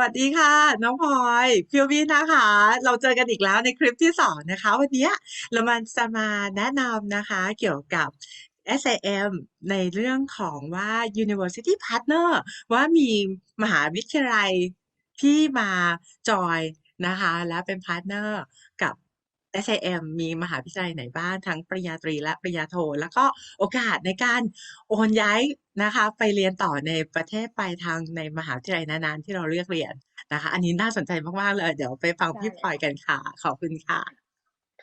วัสดีค่ะ น้องพลอยพิววินะคะ เราเจอกันอีกแล้วในคลิปที่สองนะคะ วันนี้เรามาจะมาแนะนำนะคะเกี่ยวกับ SIM ในเรื่องของว่า University Partner ว่ามีมหาวิทยาลัยที่มาจอยนะคะ และเป็นพาร์ทเนอร์ SIM มีมหาวิทยาลัยไหนบ้างทั้งปริญญาตรีและปริญญาโท แล้วก็โอกาสในการโอนย้ายนะคะไปเรียนต่อในประเทศปลายทางในมหาวิทยาลัยนั้นๆที่เราเลือกเรียนนะคะ อันนี้น่าสนใจมากๆเลย เดี๋ยวไปฟังพี่พลอยกันค่ะ ขอบคุณค่ะ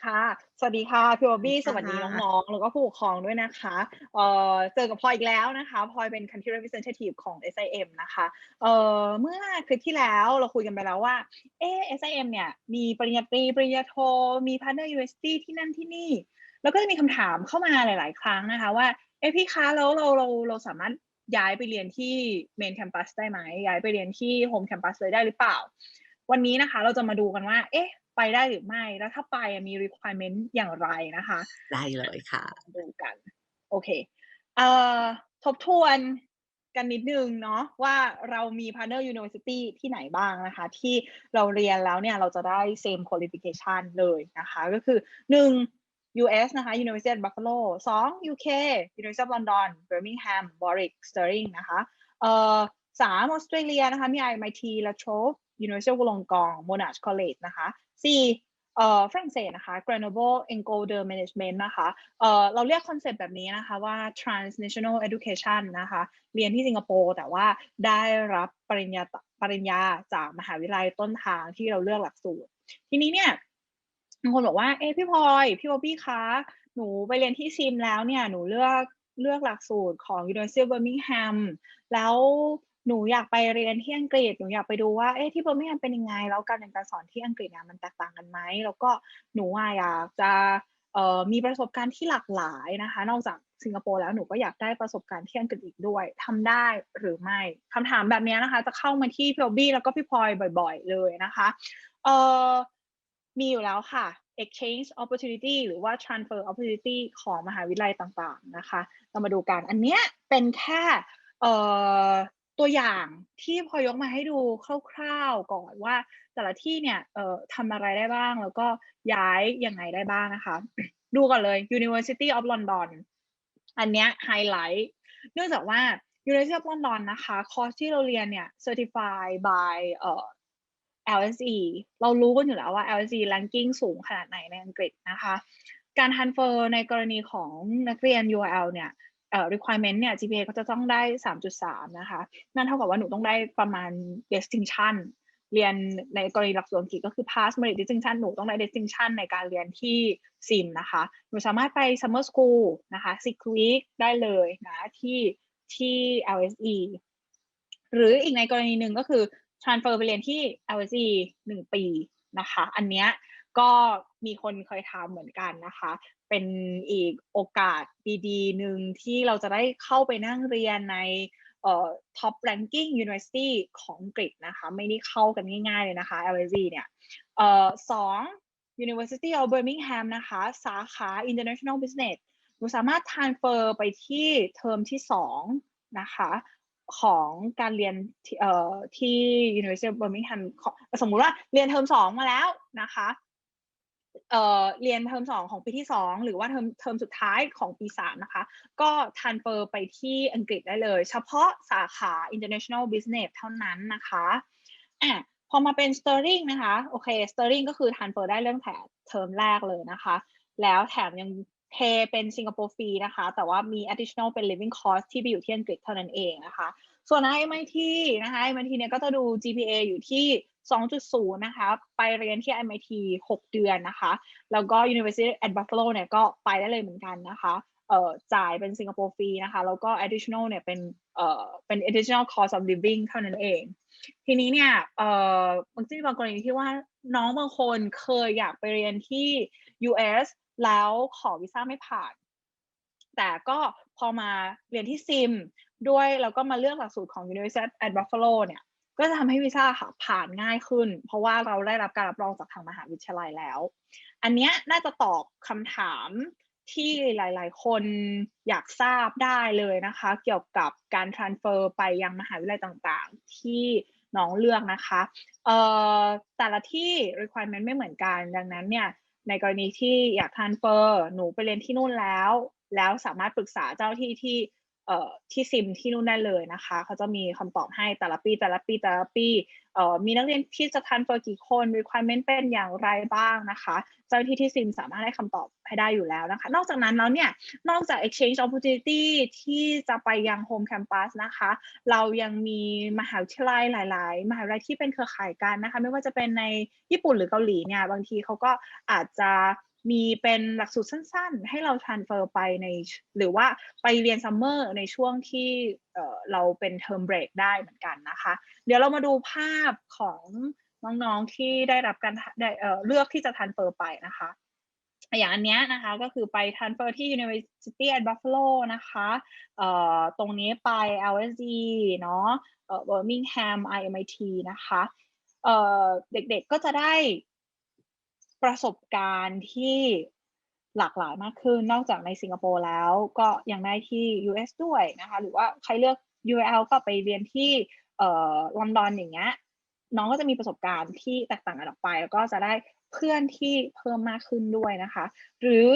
ค่ะ สวัสดีค่ะพี่บอบบี้สสวัวัสสดีดีค่ะน้องๆ แล้วก็ผู้ปกครองด้วยนะคะ เอ่อ เจอกับพลอยอีกแล้วนะคะ พลอยเป็น country representative ของ SIM นะคะ เอ่อ เมื่อคลิปที่แล้วเราคุยกันไปแล้วว่า เอ๊ะ SIM เนี่ย มีปริญญาตรี ปริญญาโท มี partner university ที่นั่นที่นี่ แล้วก็จะมีคำถามเข้ามาหลาย ๆ ครั้งนะคะว่า เอ๊ะพี่คะ แล้วเราเราเราสามารถย้ายไปเรียนที่ main campus ได้ไหม ย้ายไปเรียนที่ home campus เลยได้หรือเปล่า วันนี้นะคะ เราจะมาดูกันว่า เอ๊ะ ไปได้หรือไม่ แล้วถ้าไปอะมี requirement อย่างไรนะคะ ได้เลยค่ะ ดูกัน โอเคเอ่อทบทวนกันนิดนึงเนาะว่าเรามี partner university ที่ไหนบ้างนะคะ ที่เราเรียนแล้วเนี่ยเราจะได้ same qualification เลยนะคะ ก็คือหนึ่ง US นะคะ University of Buffalo สอง UK University of London Birmingham Warwick Stirling นะคะเอ่อสามออสเตรเลียนะคะ มี MIT La Trobe University of Wollongong Monash College นะคะสี่เอ่อฝรั่งเศสนะคะ Grenoble École de Management นะคะเอ่อเราเรียกคอนเซปต์แบบนี้นะคะว่า transnational education นะคะเรียนที่สิงคโปร์แต่ว่าได้รับปริญญาปริญญาจากมหาวิทยาลัยต้นทางที่เราเลือกหลักสูตร ทีนี้เนี่ยบางคนบอกว่าเอ้พี่พลอยพี่บอบบี้คะหนูไปเรียนที่ซิมแล้วเนี่ยหนูเลือกเลือกหลักสูตรของ University of Birmingham แล้ว หนูอยากไปเรียนที่อังกฤษ หนูอยากไปดูว่า เอ๊ะที่เบอร์มิงแฮมเป็นยังไง แล้วการเรียนการสอนที่อังกฤษเนี่ยมันแตกต่างกันไหม แล้วก็หนูอะอยากจะเอ่อมีประสบการณ์ที่หลากหลายนะคะ นอกจากสิงคโปร์แล้วหนูก็อยากได้ประสบการณ์ที่อังกฤษอีกด้วยทำได้หรือไม่คำถามแบบนี้นะคะ จะเข้ามาที่พี่บอบบี้แล้วก็พี่พลอยบ่อย ๆ เลยนะคะเอ่อมีอยู่แล้วค่ะ exchange opportunity หรือว่า transfer opportunity ของมหาวิทยาลัยต่างๆนะคะ เรามาดูกัน อันเนี้ยเป็นแค่เอ่อ ตัวอย่างที่พอยกมาให้ดูคร่าวๆก่อนว่า แต่ละที่เนี่ยเอ่อทำอะไรได้บ้าง แล้วก็ย้ายยังไงได้บ้างนะคะ ดูก่อนเลย University of London อันเนี้ยไฮไลท์เนื่องจากว่า University of London นะคะคอร์สที่เราเรียนเนี่ย certified by เอ่อ LSE เรารู้กันอยู่แล้วว่า LSE ranking สูงขนาดไหนในอังกฤษนะคะ การ transfer ในกรณีของนักเรียน UL เนี่ย เอ่อ requirement เนี่ย GPA ก็จะต้องได้ 3.3 นะคะ นั่นเท่ากับว่าหนูต้องได้ประมาณ distinction เรียนในกรณีหลักสูตรอังกฤษก็คือ pass merit distinction หนูต้องได้ distinction ในการเรียนที่ซิมนะคะ หนูสามารถไป summer school นะคะ six week ได้เลยนะที่ที่ LSE หรืออีกในกรณีหนึ่งก็คือ transfer ไปเรียนที่ LSE หนึ่งปีนะคะ อันเนี้ย ก็มีคนเคยทำเหมือนกันนะคะ เป็นอีกโอกาสดีๆหนึ่งที่เราจะได้เข้าไปนั่งเรียนในเอ่อ top ranking university ของอังกฤษนะคะ ไม่ได้เข้ากันง่ายๆเลยนะคะ LSE เนี่ยเอ่อสอง University of Birmingham นะคะ สาขา International Business หนูสามารถ transfer ไปที่เทอมที่สองนะคะของการเรียนที่ที่ University of Birmingham สมมุติว่าเรียนเทอมสองมาแล้วนะคะ เอ่อเรียนเทอมสองของปีที่สองหรือว่าเทอมเทอมสุดท้ายของปีสามนะคะ ก็ transfer ไปที่อังกฤษได้เลย เฉพาะสาขา international business เท่านั้นนะคะอะพอมาเป็น Sterling นะคะโอเค Sterling ก็คือ transfer ได้เรื่องแถมเทอมแรกเลยนะคะ แล้วแถมยังเพเป็นสิงคโปร์ฟรีนะคะ แต่ว่ามี additional เป็น living cost ที่ไปอยู่ที่อังกฤษเท่านั้นเองนะคะ ส่วน MIT นะคะ MIT เนี่ยก็จะดู GPA อยู่ที่ 2.0 นะคะ ไปเรียนที่ MIT 6 เดือนนะคะ แล้วก็ University at Buffalo เนี่ยก็ไปได้เลยเหมือนกันนะคะเอ่อจ่ายเป็นสิงคโปร์ฟรีนะคะ แล้วก็ additional เนี่ยเป็นเอ่อเป็น additional cost of living เท่านั้นเอง ทีนี้เนี่ยเอ่อบางทีบางกรณีที่ว่าน้องบางคนเคยอยากไปเรียนที่ US แล้วขอวีซ่าไม่ผ่าน แต่ก็พอมาเรียนที่ซิมด้วยแล้วก็มาเลือกหลักสูตรของ University at Buffalo เนี่ย ก็จะทำให้วีซ่าค่ะผ่านง่ายขึ้น เพราะว่าเราได้รับการรับรองจากทางมหาวิทยาลัยแล้ว อันเนี้ยน่าจะตอบคำถามที่หลาย ๆ คนอยากทราบได้เลยนะคะ เกี่ยวกับการ transfer ไปยังมหาวิทยาลัยต่างๆ ที่น้องเลือกนะคะเอ่อแต่ละที่ requirement ไม่เหมือนกัน ดังนั้นเนี่ยในกรณีที่อยาก transfer หนูไปเรียนที่นู่นแล้ว แล้วสามารถปรึกษาเจ้าที่ที่ เอ่อที่ซิมที่นู่นได้เลยนะคะเขาจะมีคำตอบให้แต่ละปีแต่ละปีแต่ละปีเอ่อมีนักเรียนที่จะ transfer กี่คน requirement เป็นอย่างไรบ้างนะคะเจ้าหน้าที่ที่ซิมสามารถให้คำตอบให้ได้อยู่แล้วนะคะ นอกจากนั้นแล้วเนี่ยนอกจาก exchange opportunity ที่จะไปยัง home campus นะคะ เรายังมีมหาวิทยาลัยหลาย ๆ มหาวิทยาลัยที่เป็นเครือข่ายกันนะคะ ไม่ว่าจะเป็นในญี่ปุ่นหรือเกาหลีเนี่ยบางทีเขาก็อาจจะ มีเป็นหลักสูตรสั้นๆ ให้เรา transfer ไปใน หรือว่าไปเรียนซัมเมอร์ในช่วงที่เราเป็น term break ได้เหมือนกันนะคะ เดี๋ยวเรามาดูภาพของน้องๆที่ได้รับการได้เเลือกที่จะ transfer ไปนะคะอย่างอันเนี้ยนะคะก็คือไป transfer ที่ University at Buffalo นะคะเอ่อตรงนี้ไป LSE เนาะเอ่อ Birmingham IMIT นะคะเอ่อเด็กๆก็จะได้ ประสบการณ์ที่หลากหลายมากขึ้น นอกจากในสิงคโปร์แล้วก็ยังได้ที่ US ด้วยนะคะ หรือว่าใครเลือก UL ก็ไปเรียนที่เอ่อลอนดอนอย่างเงี้ยน้องก็จะมีประสบการณ์ที่แตกต่างกันออกไป แล้วก็จะได้เพื่อนที่เพิ่มมากขึ้นด้วยนะคะ หรือ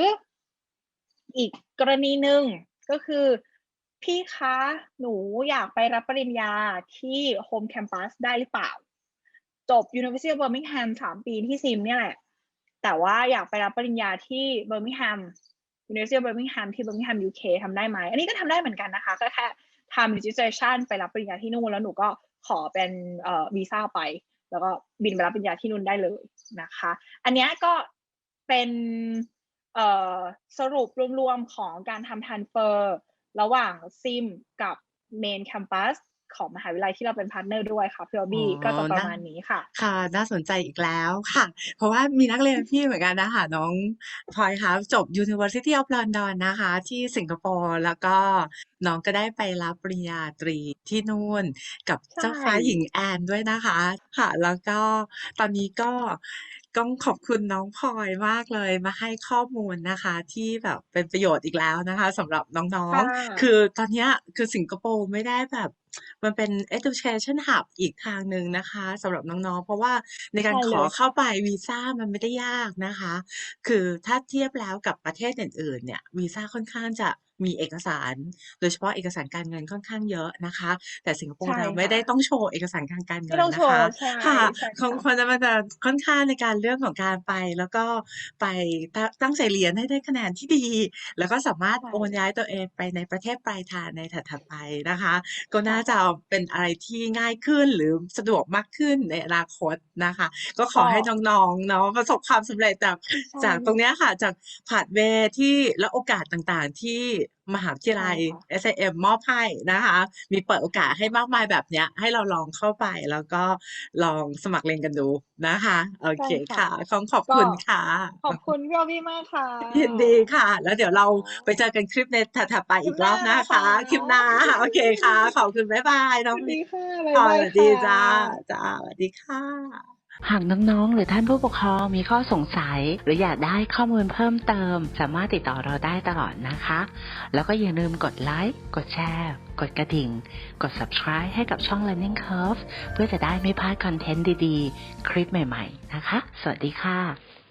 อีกกรณีหนึ่งก็คือพี่คะหนูอยากไปรับปริญญาที่ Home Campus ได้หรือเปล่า จบ University of Birmingham สามปีที่ซิมเนี่ยแหละ แต่ว่าอยากไปรับปริญญาที่ Birmingham University of Birmingham ที่ Birmingham UK ทำได้ไหม อันนี้ก็ทำได้เหมือนกันนะคะ ก็แค่ทำ registration ไปรับปริญญาที่นู่น แล้วหนูก็ขอเป็นเออวีซ่าไป แล้วก็บินไปรับปริญญาที่นู่นได้เลยนะคะ อันนี้ก็เป็นเออสรุปรวมๆของการทำ transfer ระหว่างซิมกับ main campus ของมหาวิทยาลัยที่เราเป็นพาร์ทเนอร์ด้วยค่ะพี่อบี้อ๋อก็จะประน่ามาณนี้ค่ะ ค่ะ น่าสนใจอีกแล้วค่ะ เพราะว่ามีนักเรียนพี่เหมือนกันนะคะน้องพลอยคะจบ University of London นะคะ ที่สิงคโปร์แล้วก็น้องก็ได้ไปรับปริญญาตรีที่นู่นกับใช่เจ้าฟ้าหญิงแอนด้วยนะคะ ค่ะ แล้วก็ตอนนี้ก็ ต้องขอบคุณน้องพลอยมากเลยมาให้ข้อมูลนะคะ ที่แบบเป็นประโยชน์อีกแล้วนะคะสำหรับน้องค่ะๆคือตอนเนี้ย คือสิงคโปร์ไม่ได้แบบ มันเป็น education hub อีกทางหนึ่งนะคะสำหรับน้อง ๆ เพราะว่าในการใช่ขเลอยเข้าไปวีซ่ามันไม่ได้ยากนะคะ คือถ้าเทียบแล้วกับประเทศอื่น ๆ เนี่ย วีซ่าค่อนข้างจะ มีเอกสาร โดยเฉพาะเอกสารการเงินค่อนข้างเยอะนะคะ แต่สิงคโปร์ใช่เราไม่ค่ะได้ต้องโชว์เอกสารทางการไม่เงินต้องนะโชว์คะใช่ค่ะใช่ของค่ะคนจะมันจะค่อนข้างในการเรื่องของการไป แล้วก็ไปตั้งตั้งใจเรียนให้ได้คะแนนที่ดี แล้วก็สามารถใช่โอนย้ายตัวเองไปในประเทศปลายทางในถัดๆไปนะคะ ก็ค่ะน่าจะเป็นอะไรที่ง่ายขึ้นหรือสะดวกมากขึ้นในอนาคตนะคะ ก็ขอก็ให้น้องๆเนาะประสบความสำเร็จจากใช่จากตรงเนี้ยค่ะ จากผ่านเวที่และโอกาสต่างๆที่มหาวิทยาใช่ลัยค่ะ SIM มอบให้นะคะ มีเปิดโอกาสให้มากมายแบบเนี้ย ให้เราลองเข้าไปแล้วก็ลองสมัครเรียนกันดูนะคะ โอใช่เคค่ะค่ะ ขอขอบก็คุณค่ะ ขอบคุณพี่อบี้มากค่ะ ยินดีค่ะ แล้วเดี๋ยวเราไปเจอกันคลิปในถัดๆไปคลิอีปกหรน้าอบนะนะคะ คลิปหน้า โอเคค่ะ ขอบคุณบ๊ายบายสน้องวัสมิ้ดีนค่ะพบ๊ายลอยบาสยวัสดีค่ะจ้าจ้าสวัสดีค่ะ หากน้องๆ หรือท่านผู้ปกครองมีข้อสงสัย หรืออยากได้ข้อมูลเพิ่มเติม สามารถติดต่อเราได้ตลอดนะคะ แล้วก็อย่าลืมกดไลค์ กดแชร์ กดกระดิ่ง กด subscribe ให้กับช่อง Learning Curve เพื่อจะได้ไม่พลาดคอนเทนต์ดีๆ คลิปใหม่ๆ นะคะ สวัสดีค่ะ